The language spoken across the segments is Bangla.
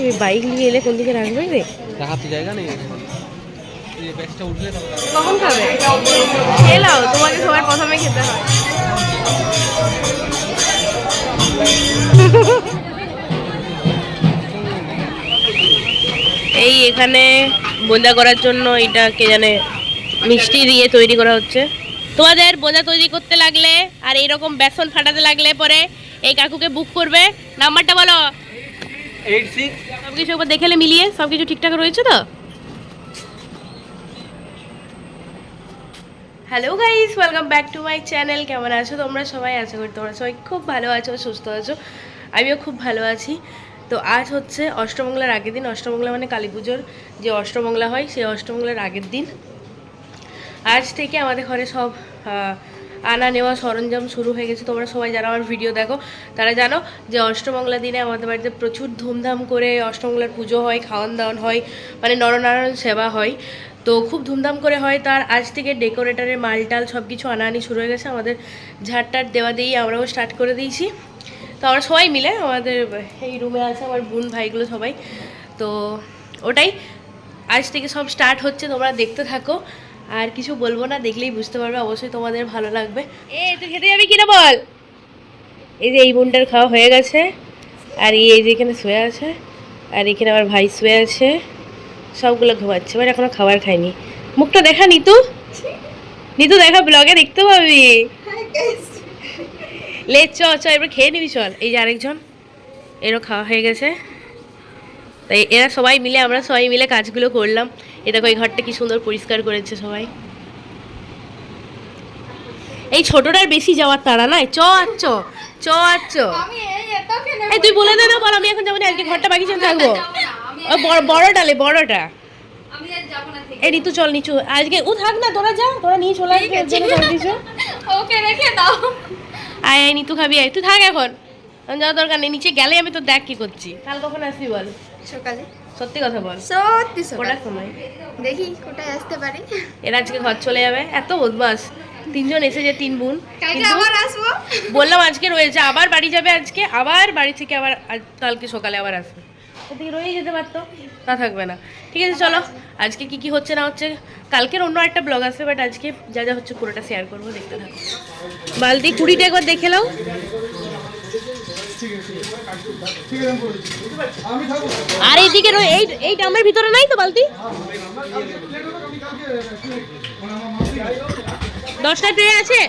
এই বাইক নিয়ে এলে কোন দিকে রাখবে রে? রাখাতে জায়গা নেই কখন খাবে? খেলাও তোমাকে সবার প্রথমে খেতে হয়। এই এখানে বোঁদা করার জন্য এটা কে জানে মিষ্টি দিয়ে তৈরি করা হচ্ছে। তোমাদের বোঁদা তৈরি করতে লাগলে আর এইরকম বেসন ফাটাতে লাগলে পরে এই কাকুকে বুক করবে। নাম্বারটা বলো। এইট একবার দেখে নে মিলিয়ে সব কিছু ঠিকঠাক রয়েছে তো? Hello guys welcome back to my channel কেমন আছো তোমরা সবাই? আশা করি তোমরা সবাই খুব ভালো আছো, সুস্থ আছো। আমিও খুব ভালো আছি। তো আজ হচ্ছে অষ্টমঙ্গলার আগের দিন। অষ্টমঙ্গলা মানে কালী পুজোর যে অষ্টমঙ্গলা হয়, সেই অষ্টমঙ্গলার আগের দিন। আজ থেকে আমাদের ঘরে সব আনা নেওয়া সরঞ্জাম শুরু হয়ে গেছে। তোমরা সবাই যারা আমার ভিডিও দেখো। তারা জানো যে অষ্টমঙ্গলা দিনে আমাদের বাড়িতে প্রচুর ধুমধাম করে অষ্টমঙ্গলার পুজো হয়, খাওয়ান দাওয়ান হয় মানে নরনারায়ণ সেবা হয়। তো খুব ধুমধাম করে হয়। তার আজ থেকে ডেকোরেটরের মালটাল সব কিছু আনাআনি শুরু হয়ে গেছে। আমাদের ঝাড়টার দেওয়া দিয়েই আমরাও স্টার্ট করে দিয়েছি। তো আমরা সবাই মিলে আমাদের এই রুমে আছে আমার বোন, ভাইগুলো সবাই। তো ওটাই। আজ থেকে সব স্টার্ট হচ্ছে। তোমরা দেখতে থাকো। আর কিছু বলব না, দেখলেই বুঝতে পারবে, অবশ্যই তোমাদের ভালো লাগবে। এ, তুই খেতে যাবি কিনা বল? এই যে এই বোনটার খাওয়া হয়ে গেছে, আর এই যে এখানে শুয়ে আছে, আর এখানে আমার ভাই শুয়ে আছে, সবগুলো ঘুমাচ্ছে, এবার এখনও খাবার খায়নি। মুখটা দেখা, নিতু? নিতু, দেখা ব্লগে দেখতে পাবি। লে, চ চ, এবার খেয়ে নিবি, চল। এই যে আরেকজন, এরও খাওয়া হয়ে গেছে। তাই এরা সবাই মিলে, আমরা সবাই মিলে কাজগুলো করলাম। এটা দেখো এই ঘরটা কি সুন্দর পরিষ্কার করেছে সবাই। এই ছোটটার বেশি যাওয়ার তাড়া নাই। চ আর চ চ আর চ। এই তুই বলে দে না বল আমি এখন যাব না আজকে ঘরটা বাকি চলে থাকব। ও বড় বড়টা। লে বড়টা এই ঋতু চল নিচু আজকে ও থাক না তোরা যা তোরা নিয়ে চলে আসবি ওকে রেখে দাও। আয় আয় নিতু খাবি আয়। তুই থাক এখন। এখন যাওয়ার দরকার নেই নিচে গেলে আমি তো দেখ কি করছি। কাল কখন আসবি বল? সকালে। সত্যি কথা বল। সত্যি কটার সময়? দেখি কোথায় আসতে পারি? এরা আজকে ঘর চলে যাবে। এত বদমাস। তিনজন এসেছে তিন বোন। আবার আসব? বললাম আজকে রয়েছে আবার বাড়ি যাবে আজকে আবার বাড়ি থেকে আবার কালকে সকালে আবার আসবে। এদিকে রয়ে যেতে পারতো তা থাকবে না। ঠিক আছে চলো। আজকে কি কি হচ্ছে না হচ্ছে কালকের অন্য একটা ব্লগ আসবে বাট আজকে যা যা হচ্ছে পুরোটা শেয়ার করব দেখতে থাকো। বালতি কুড়িটা একবার দেখে নাও। আর এইদিকে এই এই ড্রামের ভিতরে নাই তো বালতি? দশটা ট্রে আছে?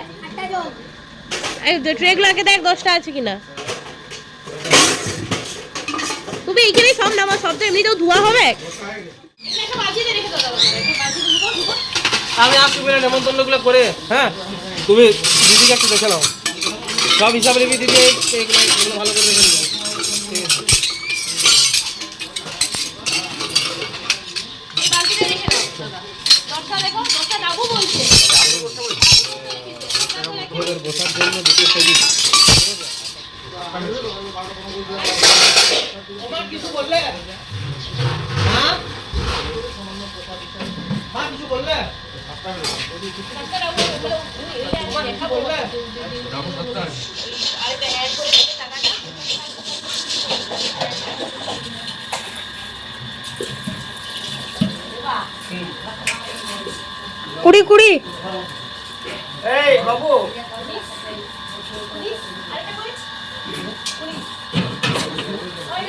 ট্রেগুলো আগে দেখ দশটা আছে কিনা। তুমি এইখানেই সব নামা সব তো এমনিতেও ধোয়া হবে। আমি আসছি বলে নেমন্তন্নগুলো করে হ্যাঁ? তুমি দিদিকে দেখে নাও। সব হিসাব রেবি দিদি এগুলো ভালো করে বসার জন্য দুটো সাইজ কিছু বললে হ্যাঁ? কিছু বললে কুড়ি কুড়ি। এই বাবু। ওই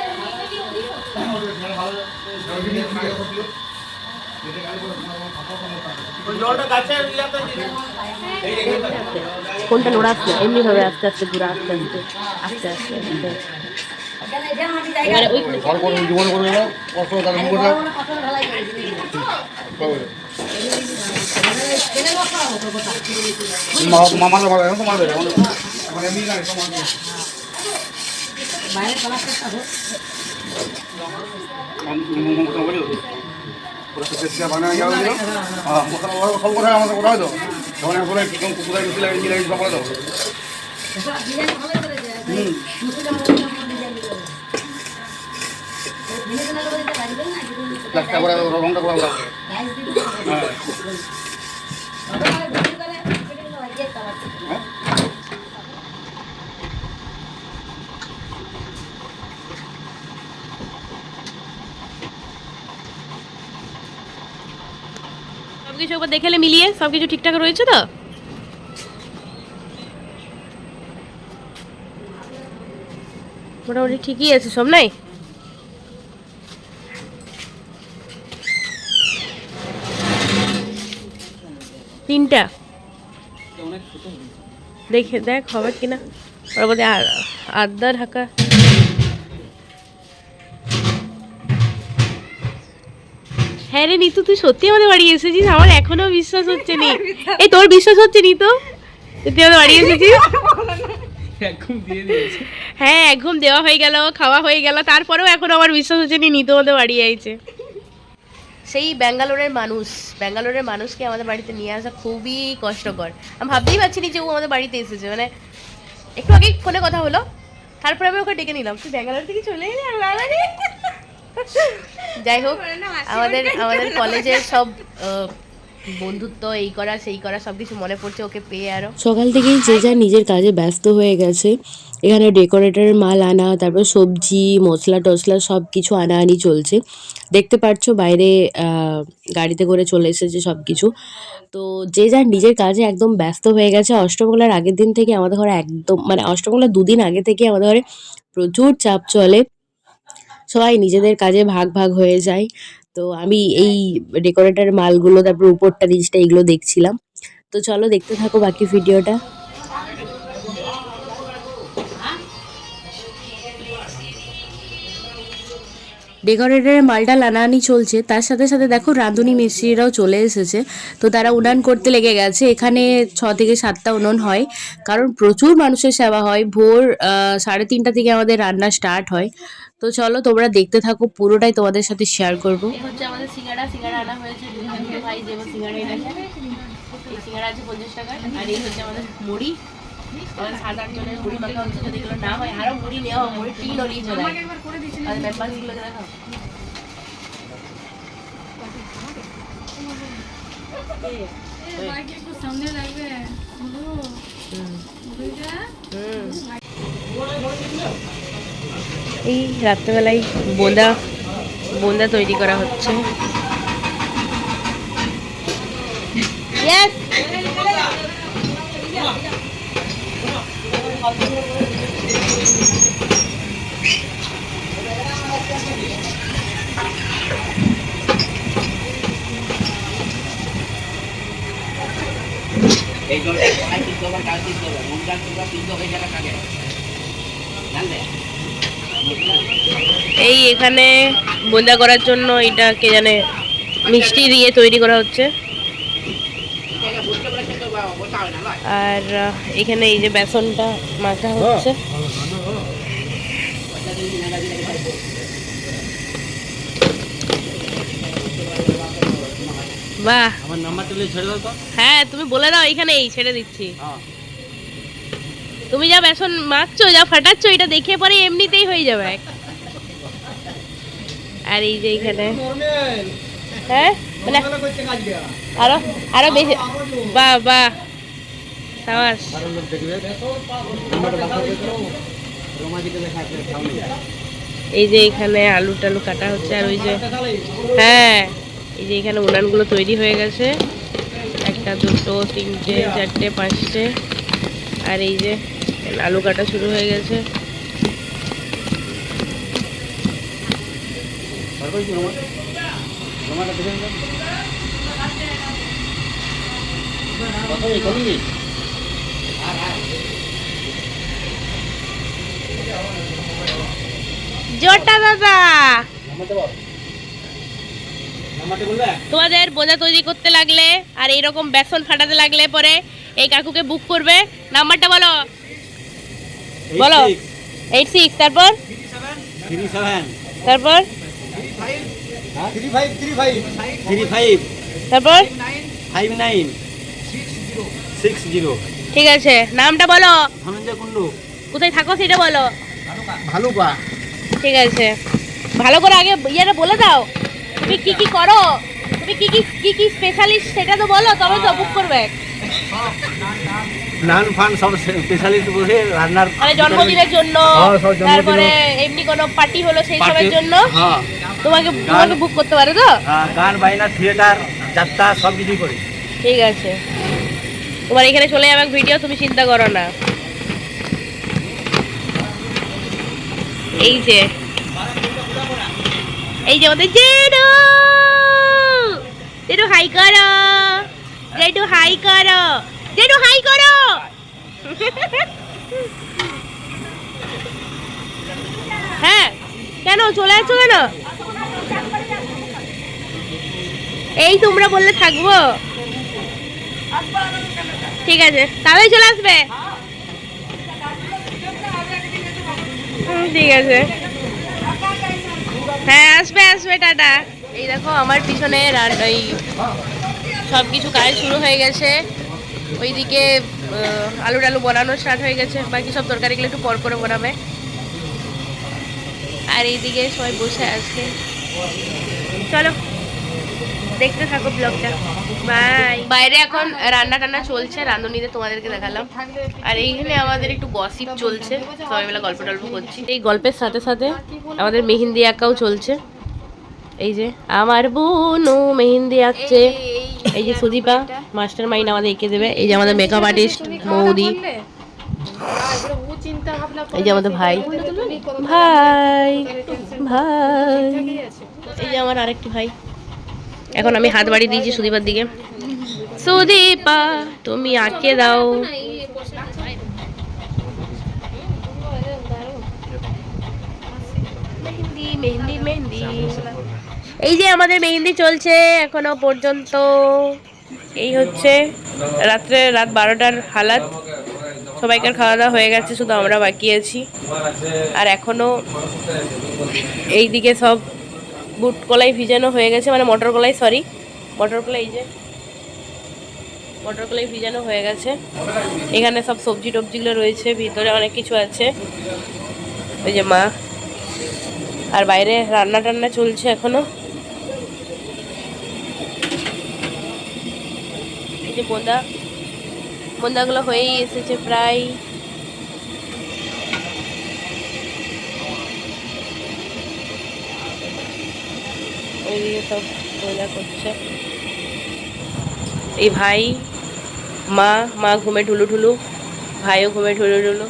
কোনটা নোড়াচ্ছে এমনি ভাবে আস্তে আস্তে ঘুরে আস্তে আস্তে আস্তে আস্তে মামার এখন এমনি না এখন আমাদের কোথায় তো তখন কোথায় গেছিল এই বলে দাও হুম প্লাস্টার করে রংটা করে হ্যাঁ। কিছু একবার দেখেলে মিলিয়ে সব কিছু ঠিকঠাক রয়েছে তো? মোটামুটি ঠিকই আছে সব, নাই? তিনটা। দেখে, দেখ হবে কিনা? ওর মধ্যে আদা ঢাকা। হ্যাঁ রে নিতু তুই সত্যি আমাদের বাড়ি এসেছিস? আমার এখনও বিশ্বাস হচ্ছে নি। এই তোর বিশ্বাস হচ্ছে নি তো? তুই আমাদের বাড়ি এসেছিস? একদম দিয়ে দিয়েছে। হ্যাঁ দেওয়া হয়ে গেল খাওয়া হয়ে গেল। তারপরেও এখনও আমার বিশ্বাস হচ্ছে নি নিতু আমাদের বাড়ি আইছে। সেই ব্যাঙ্গালোরের মানুষ ব্যাঙ্গালোরের মানুষকে আমাদের বাড়িতে নিয়ে আসা খুবই কষ্টকর। আমি ভাবতেই পারছি না যে ও আমাদের বাড়িতে এসেছে মানে একটু আগে ফোনে কথা হলো তারপরে আমি ওকে ডেকে নিলাম। তুই ব্যাঙ্গালোর থেকে চলে এলি আর। যাই হোক আমাদের আমাদের কলেজের সব বন্ধুত্ব এই করা সেই করা সব কিছু মনে পড়ছে ওকে পেয়ে আরও। সকাল থেকেই যে যার নিজের কাজে ব্যস্ত হয়ে গেছে এখানে ডেকোরেটরের মাল আনা তারপর সবজি মশলা টসলা সব কিছু আনাআনি চলছে। দেখতে পাচ্ছ বাইরে গাড়িতে করে চলে এসেছে সব কিছু তো যে যার নিজের কাজে একদম ব্যস্ত হয়ে গেছে অষ্টমঙ্গলার আগের দিন থেকে আমাদের ঘরে একদম মানে অষ্টমঙ্গলার দুদিন আগে থেকে আমাদের ঘরে প্রচুর চাপ চলে। সবাই নিজেদের কাজে ভাগ ভাগ হয়ে যায়। তো আমি এই ডেকোরেটার মালগুলো, তারপর উপরটা জিনিসটা এগুলো দেখছিলাম। তো চলো দেখতে থাকো বাকি ভিডিওটা ডেকোরেটরের মালটা লানানি চলছে। তার সাথে সাথে দেখো রাঁধুনি মিস্ত্রিরাও চলে এসেছে। তো তারা উনান করতে লেগে গেছে। এখানে ছ থেকে সাতটা উনুন হয়। কারণ প্রচুর মানুষের সেবা হয়। ভোর সাড়ে তিনটা থেকে আমাদের রান্না স্টার্ট হয়। তো চলো তোমরা দেখতে থাকো। পুরোটাই তোমাদের সাথে শেয়ার করব। আছে পঞ্চাশ আর এই হচ্ছে আমাদের মুড়ি। এই রাত্রেবেলায় বোঁদা বোঁদা তৈরি করা হচ্ছে। এই এখানে বোঁদা করার জন্য এটা কে জানে মিষ্টি দিয়ে তৈরি করা হচ্ছে এটাকে বুঝতে পারছে তো বা- বলতে হবে না নয় আর এখানে এই যে বেসনটা মাখা হচ্ছে। বাহ। আমার নাম্বার ছেড়ে দাও তো। হ্যাঁ তুমি বলে দাও এখানে এই ছেড়ে দিচ্ছি। হ্যাঁ। তুমি যা বেসন মাখছো যা ফাটাচ্ছো এটা দেখে পরে এমনিতেই হয়ে যাবে। আর এই যে এখানে। হ্যাঁ? মানে আরও আরও বেশি বাহ বাহ। সাবাস। এই যে এখানে আলু টালু কাটা হচ্ছে, আর ওই যে হ্যাঁ এই যে এখানে উনানগুলো তৈরি হয়ে গেছে। একটা, দুটো, তিনটে, চারটে, পাঁচটে। আর এই যে আলু কাটা শুরু হয়ে গেছে। জোরটা দাদা তোমাদের বোঝা তৈরি করতে লাগলে আর এইরকম বেসন ফাটাতে লাগলে পরে এই কাকুকে বুক করবে। নাম্বারটা বলো। বলো। এইট সিক্স তারপর? তারপর? তারপর? ফাইভ নাইন সিক্স জিরো ঠিক আছে। নামটা বলো। ধনঞ্জয় কুন্ডু কোথায় থাকো সেটা বলো। ভালুকা। ঠিক আছে। ভালো করে আগে ইয়েটা বলে দাও। তুমি কি কি করো? তুমি কি কি কি কি স্পেশালিস্ট সেটা তো বলো তবে তো বুক করবে। নান ফান সব স্পেশালিস্ট বসে রান্নার মানে জন্মদিনের জন্য হ্যাঁ, তারপরে এমনি কোনো পার্টি হলো সেই সবের জন্য? হ্যাঁ। তোমাকে তোমাকে বুক করতে পারে তো? হ্যাঁ, গান বাইনা থিয়েটার যাত্রা সব কিছুই করি। ঠিক আছে। তোমার এখানে চলে যাবে ভিডিও তুমি চিন্তা করো না। এই যে। এই যে আমাদের জেনু জেনু হাই করো। জেনু হাই করো। জেনু হাই করো। হ্যাঁ কেন চলে আসছো কেন? এই তোমরা বললে থাকব। ঠিক আছে, তাহলে চলে আসবে। ঠিক আছে। হ্যাঁ আসবে আসবে টাটা। এই দেখো আমার পিছনে ওই সব কিছু কাজ শুরু হয়ে গেছে। ওইদিকে আলু টালু বানানো স্টার্ট হয়ে গেছে। বাকি সব তরকারিগুলো একটু পর করে বানাবে। আর এইদিকে সবাই বসে আছে। চলো। দেখতে থাকো ব্লগটা বাই বাইরে এখন রান্না টান্না চলছে রাঁধুনিতে তোমাদেরকে দেখালাম আর এইখানে আমাদের একটু গসিপ চলছে সবাই মিলে গল্প টল্প করছি এই গল্পের সাথে সাথে আমাদের মেহেন্দি আঁকাও চলছে এই যে আমার বোনও মেহেন্দি আঁকছে এই যে সুদীপা মাস্টার মাইন্ড আমাদের এঁকে দেবে এই যে আমাদের মেকআপ আর্টিস্ট মৌদি এই যে আমাদের ভাই ভাই ভাই এই যে আমার আরেকটি ভাই এখন আমি হাত বাড়িয়ে দিয়েছি সুদীপার দিকে। সুদীপা তুমি আঁকে দাও। মেহেন্দি মেহেন্দি এই যে আমাদের মেহেন্দি চলছে এখনও পর্যন্ত। এই হচ্ছে রাত্রে রাত বারোটার হালাত। সবাইকার খাওয়া দাওয়া হয়ে গেছে শুধু আমরা বাকি আছি। আর এখনও এইদিকে সব বুট কলাই ভিজানো হয়ে গেছে মানে মটর কলাই সরি মটর কলাই এই যে, মটর কলাই ভিজানো হয়ে গেছে। এখানে সব সবজি টবজিগুলো রয়েছে, ভিতরে অনেক কিছু আছে। ওই যে মা, আর বাইরে রান্না টান্না চলছে এখনও। এই যে বোঁদা বোঁদাগুলো হয়েই এসেছে প্রায়। ওইদিকে সব মজা করছে। এই ভাই, মা মা ঘুমে ঢুলু ঢুলু, ভাইও ঘুমে ঢুলু ঢুলু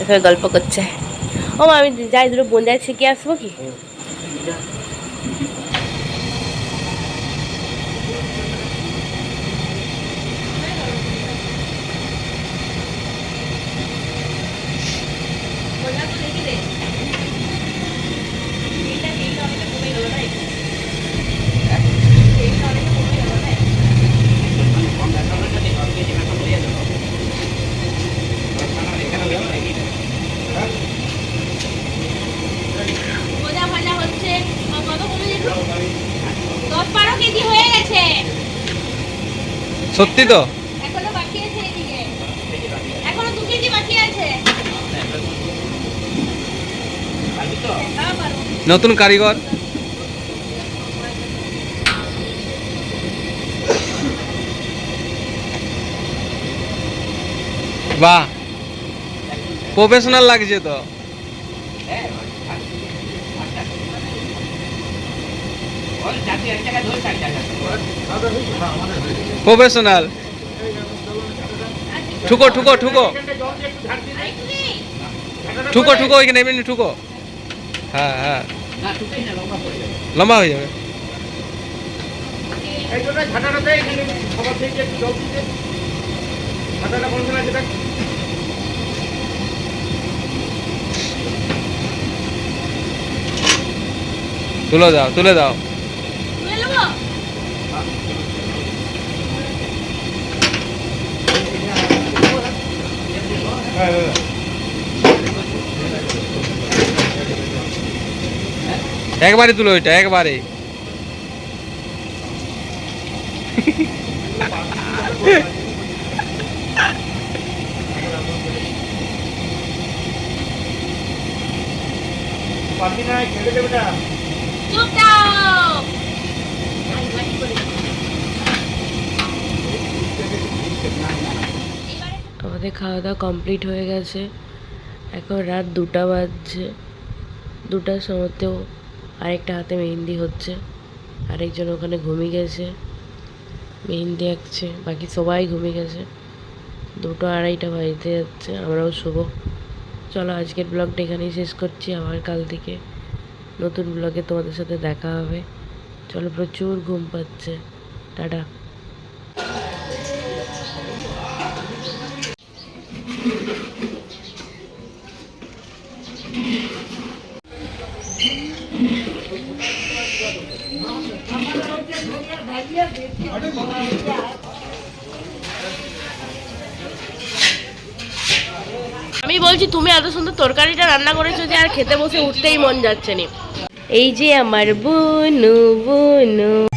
এসব গল্প করছে। ও আমি যাই, দুটো বোনজায় শিখে আসব কি ভাজা ভাজা হচ্ছে আর কত কমে যেত দশ বারো কেজি হয়ে গেছে সত্যি তো এখনও বাকি আছে এদিকে এখনও দু কেজি বাকি আছে হ্যাঁ, তো? নতুন কারিগর? বাহ। প্রফেশনাল লাগছে তো। ওই প্রফেশনাল। ঠুকো ঠুকো ঠুকো। ঠুকো ঠুকো এখানে এমনি ঠুকো। হ্যাঁ হ্যাঁ। লম্বা হয়ে যাবে। তুলে দাও তুলে দাও। একবারে তুলো ওইটা একবারে। পারবি না খেলে দেবে না। চুপচাপ আমাদের খাওয়া দাওয়া কমপ্লিট হয়ে গেছে। এখন রাত দুটা বাজছে। দুটার সময়তেও আরেকটা হাতে মেহেন্দি হচ্ছে। আরেকজন ওখানে ঘুমিয়ে গেছে। মেহেন্দি আঁকছে। বাকি সবাই ঘুমিয়ে গেছে। দুটো আড়াইটা বাজতে যাচ্ছে। আমরাও শুভ চলো আজকের ব্লগটা এখানেই শেষ করছি। আবার কাল থেকে নতুন ব্লগে তোমাদের সাথে দেখা হবে। চলো প্রচুর ঘুম পাচ্ছে। টাটা আমি বলছি তুমি এত সুন্দর তরকারিটা রান্না করেছ যে আর খেতে বসে উঠতেই মন যাচ্ছে না। এই যে আমার বুনু বুনু।